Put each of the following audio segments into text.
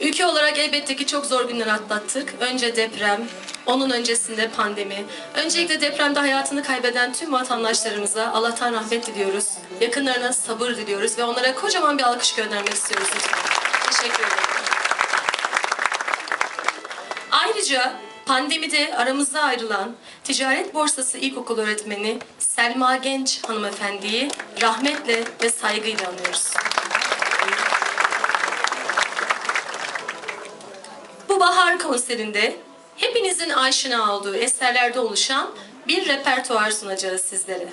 Ülke olarak elbette ki çok zor günler atlattık. Önce deprem, onun öncesinde pandemi. Öncelikle depremde hayatını kaybeden tüm vatandaşlarımıza Allah'tan rahmet diliyoruz. Yakınlarına sabır diliyoruz ve onlara kocaman bir alkış göndermek istiyoruz. Teşekkür ederim. Ayrıca pandemide aramızda ayrılan Ticaret Borsası İlkokul öğretmeni Selma Genç hanımefendiyi rahmetle ve saygıyla anıyoruz. Bu bahar konserinde hepinizin aşina olduğu eserlerde oluşan bir repertuar sunacağız sizlere.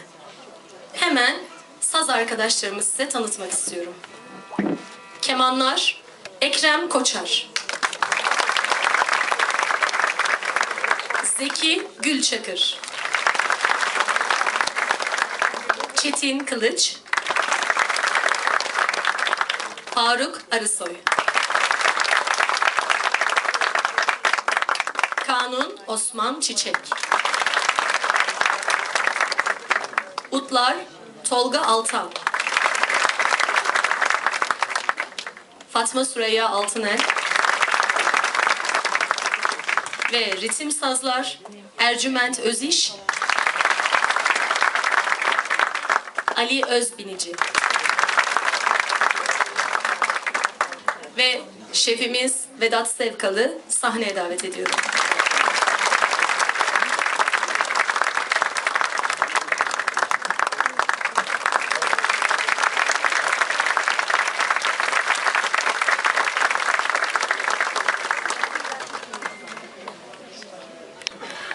Hemen saz arkadaşlarımı size tanıtmak istiyorum. Kemanlar Ekrem Koçar. Zeki Gülçakır. Çetin Kılıç. Faruk Arısoy. Kanun Osman Çiçek. Utlar Tolga Altan. Fatma Süreyya Altınel. Ve ritim sazlar Ercüment Öziş. Ali Özbinici. Ve şefimiz Vedat Sevkalı sahneye davet ediyorum.